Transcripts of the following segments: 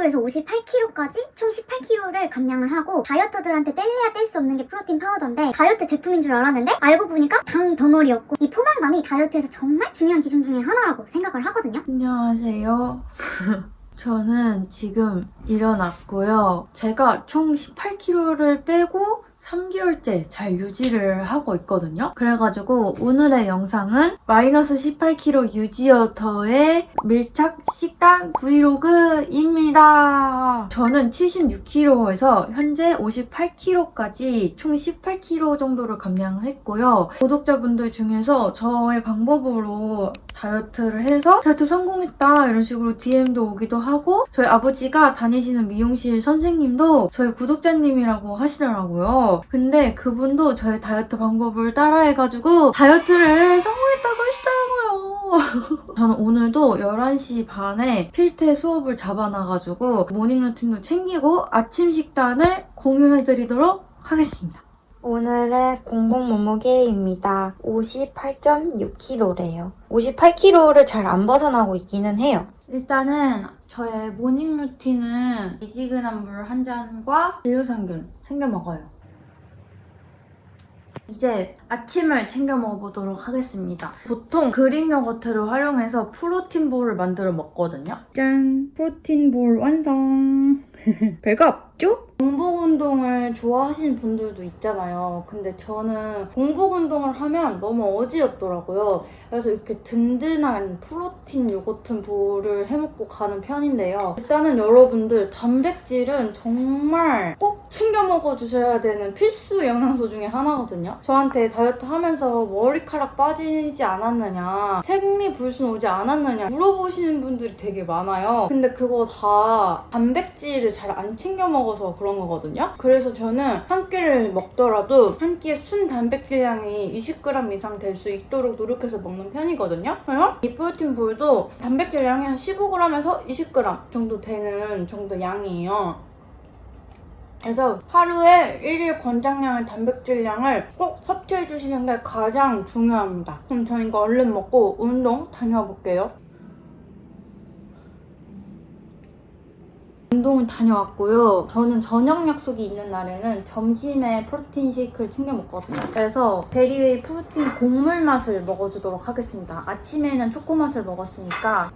58kg에서 58kg까지 총 18kg를 감량을 하고 다이어터들한테 뗄래야 뗄 수 없는 게 프로틴 파우더인데 다이어트 제품인 줄 알았는데 알고 보니까 당 덩어리였고 이 포만감이 다이어트에서 정말 중요한 기준 중에 하나라고 생각을 하거든요. 안녕하세요. 저는 지금 일어났고요. 제가 총 18kg를 빼고 3개월째 잘 유지를 하고 있거든요. 그래가지고 오늘의 영상은 마이너스 18kg 유지어터의 밀착 식단 브이로그입니다. 저는 76kg에서 현재 58kg까지 총 18kg 정도를 감량을 했고요. 구독자분들 중에서 저의 방법으로 다이어트를 해서 다이어트 성공했다 이런 식으로 DM도 오기도 하고 저희 아버지가 다니시는 미용실 선생님도 저희 구독자님이라고 하시더라고요. 근데 그분도 저의 다이어트 방법을 따라해가지고 다이어트를 성공했다고 하시더라고요. 저는 오늘도 11시 반에 필테 수업을 잡아놔가지고 모닝 루틴도 챙기고 아침 식단을 공유해드리도록 하겠습니다. 오늘의 공복 몸무게입니다. 58.6kg래요. 58kg를 잘 안 벗어나고 있기는 해요. 일단은 저의 모닝 루틴은 미지근한 물 한 잔과 진료상균 챙겨 먹어요. 이제 아침을 챙겨 먹어보도록 하겠습니다. 보통 그릭 요거트를 활용해서 프로틴 볼을 만들어 먹거든요. 짠! 프로틴 볼 완성! 별거 없죠? 공복 운동을 좋아하시는 분들도 있잖아요. 근데 저는 공복 운동을 하면 너무 어지럽더라고요. 그래서 이렇게 든든한 프로틴 요거트 볼을 해먹고 가는 편인데요. 일단은 여러분들 단백질은 정말 꼭 챙겨 먹어주셔야 되는 필수 영양소 중에 하나거든요. 저한테 다이어트 하면서 머리카락 빠지지 않았느냐, 생리불순 오지 않았느냐 물어보시는 분들이 되게 많아요. 근데 그거 다 단백질을 잘 안 챙겨 먹어 서 그런 거거든요. 그래서 저는 한 끼를 먹더라도 한 끼의 순 단백질량이 20g 이상 될 수 있도록 노력해서 먹는 편이거든요. 이 프로틴 볼도 단백질량이 한 15g에서 20g 정도 되는 정도 양이에요. 그래서 하루에 1일 권장량의 단백질량을 꼭 섭취해 주시는 게 가장 중요합니다. 그럼 저는 이거 얼른 먹고 운동 다녀와 볼게요. 운동은 다녀왔고요. 저는 저녁 약속이 있는 날에는 점심에 프로틴 쉐이크를 챙겨 먹거든요. 그래서 베리웨이 프로틴 곡물 맛을 먹어주도록 하겠습니다. 아침에는 초코 맛을 먹었으니까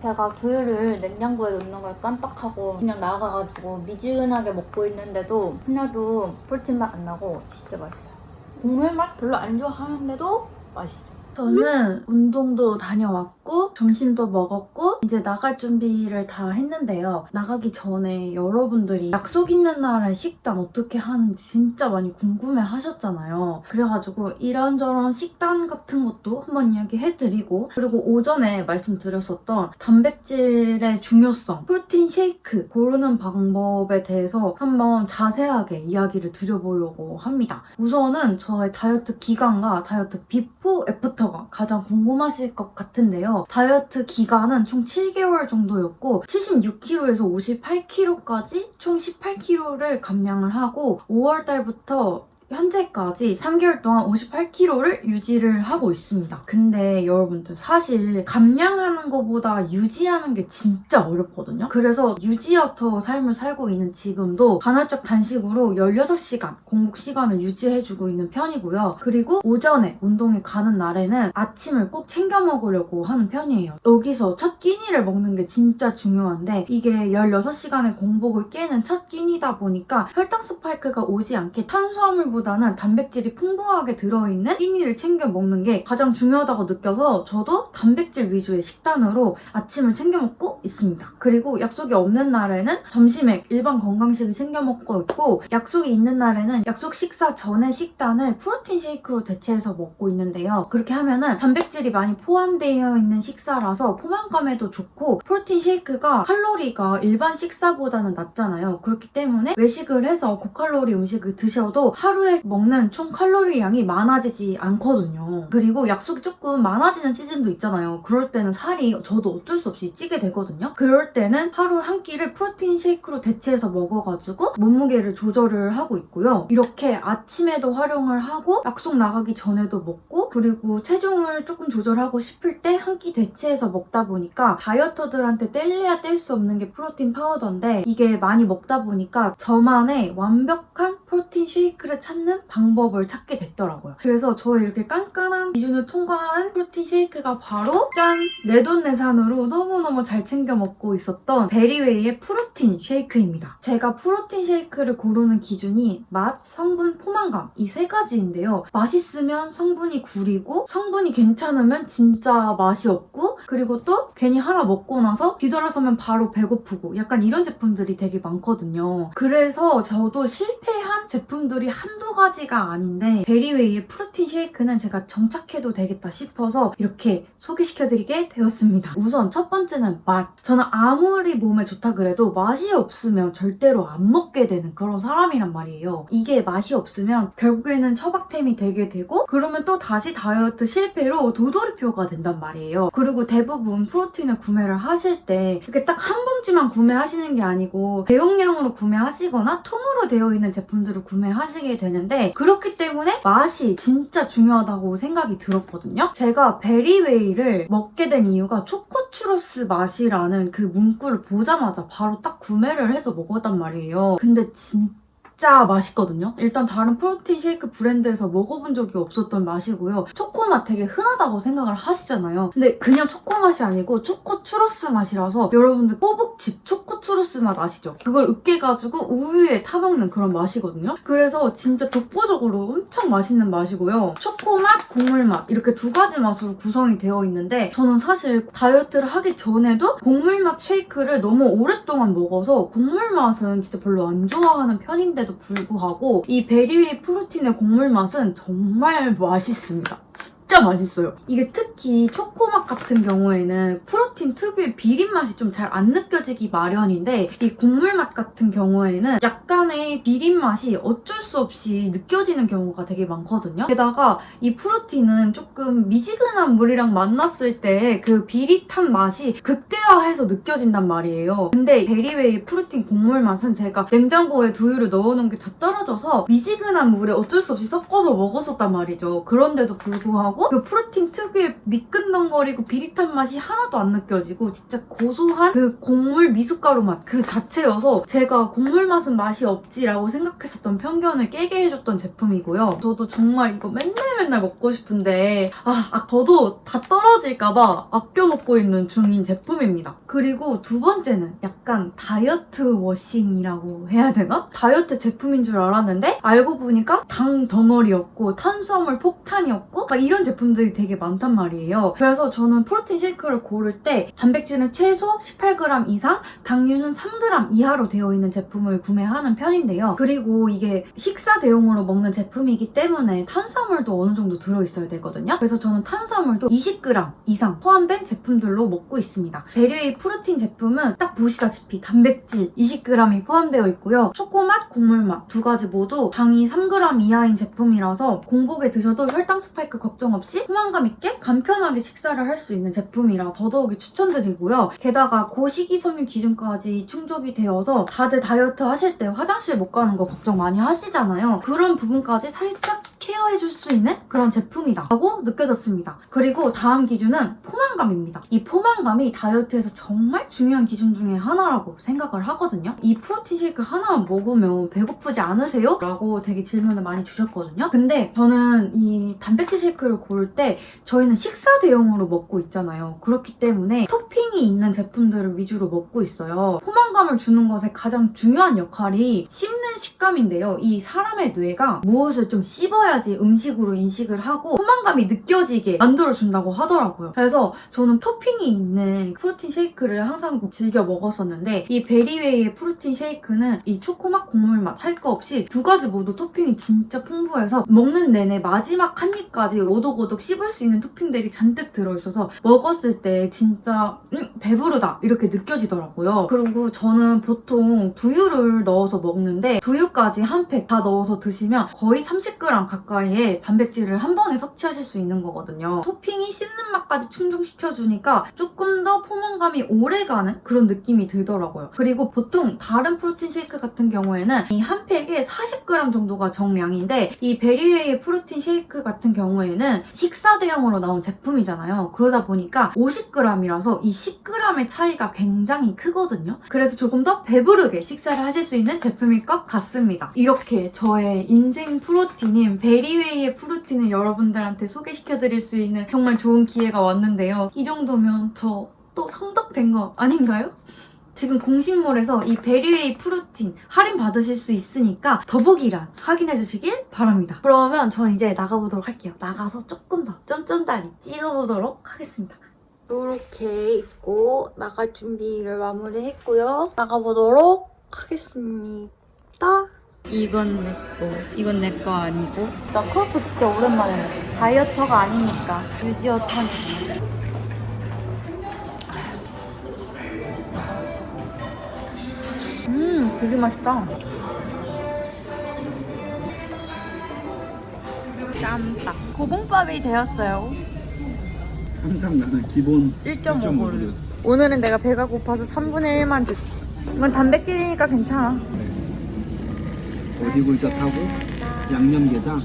제가 두유를 냉장고에 넣는 걸 깜빡하고 그냥 나가가지고 미지근하게 먹고 있는데도 하나도 프로틴 맛 안 나고 진짜 맛있어요. 곡물 맛 별로 안 좋아하는데도 맛있어 요. 저는 운동도 다녀왔고 점심도 먹었고 이제 나갈 준비를 다 했는데요. 나가기 전에 여러분들이 약속 있는 날에 식단 어떻게 하는지 진짜 많이 궁금해 하셨잖아요. 그래가지고 이런저런 식단 같은 것도 한번 이야기해드리고 그리고 오전에 말씀드렸었던 단백질의 중요성, 프로틴 쉐이크 고르는 방법에 대해서 한번 자세하게 이야기를 드려보려고 합니다. 우선은 저의 다이어트 기간과 다이어트 비포 애프터 가 가장 궁금하실 것 같은데요. 다이어트 기간은 총 7개월 정도였고 76kg에서 58kg까지 총 18kg를 감량을 하고 5월 달부터 현재까지 3개월 동안 58kg를 유지를 하고 있습니다. 근데 여러분들 사실 감량하는 것보다 유지하는 게 진짜 어렵거든요. 그래서 유지어터 삶을 살고 있는 지금도 간헐적 단식으로 16시간 공복 시간을 유지해주고 있는 편이고요. 그리고 오전에 운동에 가는 날에는 아침을 꼭 챙겨 먹으려고 하는 편이에요. 여기서 첫 끼니를 먹는 게 진짜 중요한데 이게 16시간의 공복을 깨는 첫 끼니다 보니까 혈당 스파이크가 오지 않게 탄수화물보다 는 단백질이 풍부하게 들어있는 끼니를 챙겨 먹는 게 가장 중요하다고 느껴서 저도 단백질 위주의 식단으로 아침을 챙겨 먹고 있습니다. 그리고 약속이 없는 날에는 점심에 일반 건강식을 챙겨 먹고 있고 약속이 있는 날에는 약속 식사 전에 식단을 프로틴 쉐이크로 대체해서 먹고 있는데요. 그렇게 하면은 단백질이 많이 포함되어 있는 식사라서 포만감에도 좋고 프로틴 쉐이크가 칼로리가 일반 식사보다는 낮잖아요. 그렇기 때문에 외식을 해서 고칼로리 음식을 드셔도 하루에 하루에 먹는 총 칼로리 양이 많아지지 않거든요. 그리고 약속이 조금 많아지는 시즌도 있잖아요. 그럴 때는 살이 저도 어쩔 수 없이 찌게 되거든요. 그럴 때는 하루 한 끼를 프로틴 쉐이크로 대체해서 먹어가지고 몸무게를 조절을 하고 있고요. 이렇게 아침에도 활용을 하고 약속 나가기 전에도 먹고 그리고 체중을 조금 조절하고 싶을 때 한 끼 대체해서 먹다 보니까 다이어터들한테 뗄래야 뗄 수 없는 게 프로틴 파우더인데 이게 많이 먹다 보니까 저만의 완벽한 프로틴 쉐이크를 찾는 방법을 찾게 됐더라고요. 그래서 저의 이렇게 깐깐한 기준을 통과한 프로틴 쉐이크가 바로 짠! 내돈내산으로 너무너무 잘 챙겨 먹고 있었던 베리웨이의 프로틴 쉐이크입니다. 제가 프로틴 쉐이크를 고르는 기준이 맛, 성분, 포만감 이 세 가지인데요. 맛있으면 성분이 구리고 성분이 괜찮으면 진짜 맛이 없고 그리고 또 괜히 하나 먹고 나서 뒤돌아서면 바로 배고프고 약간 이런 제품들이 되게 많거든요. 그래서 저도 실패한 제품들이 한두 가지가 아닌데 베리웨이의 프로틴 쉐이크는 제가 정착해도 되겠다 싶어서 이렇게 소개시켜드리게 되었습니다. 우선 첫 번째는 맛. 저는 아무리 몸에 좋다 그래도 맛이 없으면 절대로 안 먹게 되는 그런 사람이란 말이에요. 이게 맛이 없으면 결국에는 처박템이 되게 되고 그러면 또 다시 다이어트 실패로 도돌이표가 된단 말이에요. 그리고 대 부분 프로틴을 구매를 하실 때 이렇게 딱 한 봉지만 구매하시는 게 아니고 대용량으로 구매하시거나 통으로 되어 있는 제품들을 구매하시게 되는데 그렇기 때문에 맛이 진짜 중요하다고 생각이 들었거든요. 제가 베리웨이를 먹게 된 이유가 초코추로스 맛이라는 그 문구를 보자마자 바로 딱 구매를 해서 먹었단 말이에요. 근데 진짜 진짜 맛있거든요. 일단 다른 프로틴 쉐이크 브랜드에서 먹어본 적이 없었던 맛이고요. 초코맛 되게 흔하다고 생각을 하시잖아요. 근데 그냥 초코 맛이 아니고 초코 추러스 맛이라서 여러분들 꼬북칩 초코 추러스 맛 아시죠? 그걸 으깨가지고 우유에 타먹는 그런 맛이거든요. 그래서 진짜 독보적으로 엄청 맛있는 맛이고요. 초코맛, 곡물맛 이렇게 두 가지 맛으로 구성이 되어 있는데 저는 사실 다이어트를 하기 전에도 곡물맛 쉐이크를 너무 오랫동안 먹어서 곡물 맛은 진짜 별로 안 좋아하는 편인데도 불구하고 이 베리웨이 프로틴의 곡물 맛은 정말 맛있습니다. 진짜 맛있어요. 이게 특히 초코맛 같은 경우에는 프로틴 특유의 비린 맛이 좀 잘 안 느껴지기 마련인데 이 곡물 맛 같은 경우에는 약간의 비린 맛이 어쩔 수 없이 느껴지는 경우가 되게 많거든요. 게다가 이 프로틴은 조금 미지근한 물이랑 만났을 때 그 비릿한 맛이 극대화해서 느껴진단 말이에요. 근데 베리웨이 프로틴 곡물 맛은 제가 냉장고에 두유를 넣어놓은 게 다 떨어져서 미지근한 물에 어쩔 수 없이 섞어서 먹었었단 말이죠. 그런데도 불구하고 그 프로틴 특유의 미끈덩거리고 비릿한 맛이 하나도 안 느껴지고 진짜 고소한 그 곡물 미숫가루 맛 그 자체여서 제가 곡물 맛은 맛이 없지라고 생각했었던 편견을 깨게 해줬던 제품이고요. 저도 정말 이거 맨날 맨날 먹고 싶은데 아, 아, 저도 다 떨어질까봐 아껴 먹고 있는 중인 제품입니다. 그리고 두 번째는 약간 다이어트 워싱이라고 해야 되나? 다이어트 제품인 줄 알았는데 알고 보니까 당 덩어리였고 탄수화물 폭탄이었고 막 이런 제품들이 되게 많단 말이에요. 그래서 저는 프로틴 쉐이크를 고를 때 단백질은 최소 18g 이상, 당류는 3g 이하로 되어 있는 제품을 구매하는 편인데요. 그리고 이게 식사 대용으로 먹는 제품이기 때문에 탄수화물도 어느 정도 들어있어야 되거든요. 그래서 저는 탄수화물도 20g 이상 포함된 제품들로 먹고 있습니다. 베리웨이 프로틴 제품은 딱 보시다시피 단백질 20g이 포함되어 있고요. 초코맛, 곡물맛 두 가지 모두 당이 3g 이하인 제품이라서 공복에 드셔도 혈당 스파이크 걱정 없이 포만감 있게 간편하게 식사를 할 수 있는 제품이라 더더욱이 추천드리고요. 게다가 고식이섬유 기준까지 충족이 되어서 다들 다이어트 하실 때 화장실 못 가는 거 걱정 많이 하시잖아요. 그런 부분까지 살짝 케어해줄 수 있는 그런 제품이다 라고 느껴졌습니다. 그리고 다음 기준은 포만감입니다. 이 포만감이 다이어트에서 정말 중요한 기준 중에 하나라고 생각을 하거든요. 이 프로틴 쉐이크 하나만 먹으면 배고프지 않으세요? 라고 되게 질문을 많이 주셨거든요. 근데 저는 이 단백질 쉐이크를 고를 때 저희는 식사 대용으로 먹고 있잖아요. 그렇기 때문에 토핑이 있는 제품들을 위주로 먹고 있어요. 포만감을 주는 것에 가장 중요한 역할이 씹는 식감인데요. 이 사람의 뇌가 무엇을 좀 씹어야 지 음식으로 인식을 하고 포만감이 느껴지게 만들어준다고 하더라고요. 그래서 저는 토핑이 있는 프로틴 쉐이크를 항상 즐겨 먹었었는데 이 베리웨이의 프로틴 쉐이크는 이 초코맛 곡물 맛 할 거 없이 두 가지 모두 토핑이 진짜 풍부해서 먹는 내내 마지막 한 입까지 오독오독 씹을 수 있는 토핑들이 잔뜩 들어있어서 먹었을 때 진짜 음, 배부르다 이렇게 느껴지더라고요. 그리고 저는 보통 두유를 넣어서 먹는데 두유까지 한 팩 다 넣어서 드시면 거의 30g 가까이 의 단백질을 한 번에 섭취하실 수 있는 거거든요. 토핑이 씹는 맛까지 충족시켜주니까 조금 더 포만감이 오래가는 그런 느낌이 들더라고요. 그리고 보통 다른 프로틴 쉐이크 같은 경우에는 이 한 팩에 40g 정도가 정량인데 이 베리웨이의 프로틴 쉐이크 같은 경우에는 식사 대용으로 나온 제품이잖아요. 그러다 보니까 50g이라서 이 10g의 차이가 굉장히 크거든요. 그래서 조금 더 배부르게 식사를 하실 수 있는 제품일 것 같습니다. 이렇게 저의 인생 프로틴인 베리웨이의 프로틴을 여러분들한테 소개시켜드릴 수 있는 정말 좋은 기회가 왔는데요. 이 정도면 저 또 성덕된 거 아닌가요? 지금 공식몰에서 이 베리웨이 프로틴 할인 받으실 수 있으니까 더보기란 확인해 주시길 바랍니다. 그러면 저 이제 나가보도록 할게요. 나가서 조금 더 쫀쫀다리 찍어보도록 하겠습니다. 이렇게 입고 나갈 준비를 마무리했고요. 나가보도록 하겠습니다. 이건 내 거, 이건 내 거 아니고. 나 크로프 진짜 오랜만에. 다이어터가 아니니까. 유지어터 음, 되게 맛있다. 짬밥. 고봉밥이 되었어요. 항상 나는 기본 1.5골. 오늘은 내가 배가 고파서 3분의 1만 줬지. 이건 단백질이니까 괜찮아. 오디굴젓 하고 양념게장